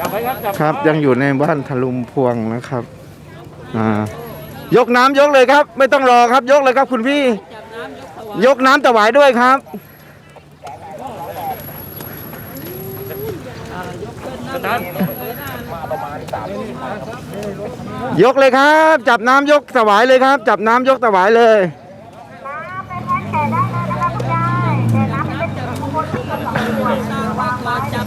จับไว้ครับจับครับยังอยู่ในบ้านทะลุมพวงนะครับอ่ายกน้ำยกเลยครับ ไม่ต้องรอครับ ยกเลยครับ คุณพี่ ยกน้ำถวายด้วยครับอาจารย์ยกเลยครับ จับน้ำยกถวายเลยครับ จับน้ำยกถวายเลย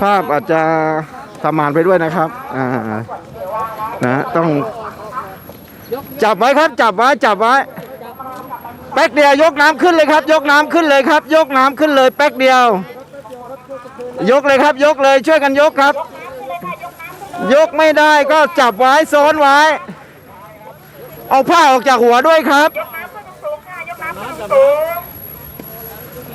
ภาพอาจจะสมานไปด้วยนะครับ อ่า นะ ต้อง จับไว้ครับ จับไว้ จับไว้ แป๊กเดียวยกน้ำขึ้นเลยครับ ยกน้ำขึ้นเลยครับ ยกน้ำขึ้นเลย แป๊กเดียว ยกเลยครับ ยกเลย ช่วยกันยกครับ ยกไม่ได้ก็จับไว้ซ้อนไว้ เอาผ้าออกจากหัวด้วยครับ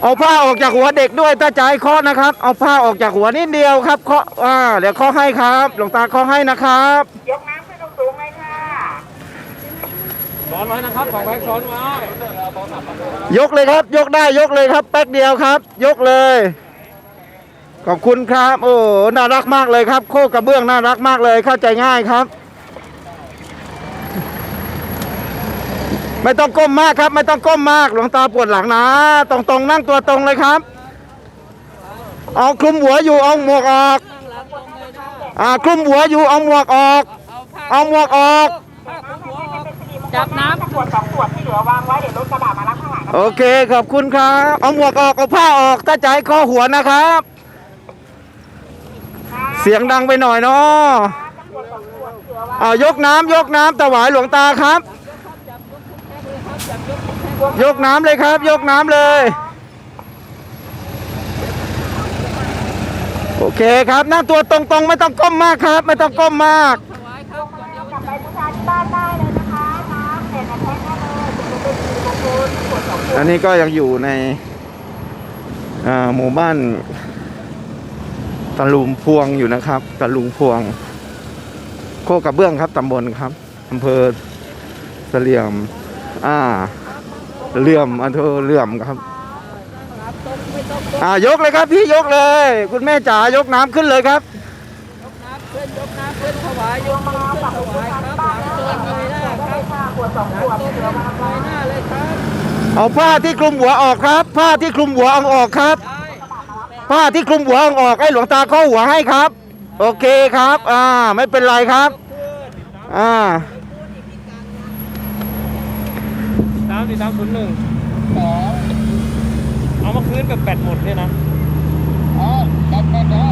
เอาผ้าออกจากหัวเด็กด้วยถ้าจะให้เคาะนะครับ เอาผ้าออกจากหัวนิดเดียวครับเคาะอ่าเดี๋ยวเคาะให้ครับหลวงตาเคาะให้นะครับยกน้ำขึ้นสูงๆเลยค่ะซ้อนไว้นะครับของแพ็คซ้อนไว้ยกเลยครับยกได้ยกเลยครับ แป๊กเดียวครับ ยกเลย ขอบคุณครับ โอ้น่ารักมากเลยครับ โคกกระเบื้องน่ารักมากเลยเข้าใจง่ายครับ ไม่ต้องก้มมากครับ ไม่ต้องก้มมากหลวงตาปวดหลังนะ ตรงๆนั่งตัวตรงเลยครับ เอาคลุมหัวอยู่เอาหมวกออกอ่าคลุมหัวอยู่เอาหมวกออก เอาหมวกออกจับน้ำขวดสองขวดที่เหลือวางไว้เดี๋ยวรถกระบะมารับข้างหลังนะโอเคขอบคุณครับ เอาหมวกออกเอาผ้าออกถ้าจะให้ข้อหัวนะครับ เสียงดังไปหน่อยเนาะเอายกน้ำยกน้ำถวายหลวงตาครับ ยกน้ำเลยครับ ยกน้ำเลย โอเคครับนั่งตัวตรงๆ ไม่ต้องก้มมากครับ ไม่ต้องก้มมาก กลับไปบูชาที่บ้านได้เลยนะคะน้ำเสร็จในแพ็คได้เลยจะเป็นสีมงคลขวดสองขวด อันนี้ก็ยังอยู่ในอ่าหมู่บ้านตะลุมพวงอยู่นะครับตะลุมพวง โคกกระเบื้องครับตำบลครับอำเภอเสลี่ยม อ่า เลื่อมอำเภอเลื่อมครับอ่ายกเลยครับพี่ยกเลย คุณแม่จ๋ายกน้ำขึ้นเลยครับยกน้ำขวดสองขวดที่เหลือวางไว้เอาผ้าที่คลุมหัวออกครับ ผ้าที่คลุมหัวเอาออกครับ ผ้าที่คลุมหัวเอาออกให้หลวงตาเข้าหัวให้ครับ โอเคครับ อ่า ไม่เป็นไรครับ อ่า สามสี่สามศูนย์หนึ่งเอามาคืนแบบแบตหมดเนี่ยนะอ๋อแบตแบตแล้ว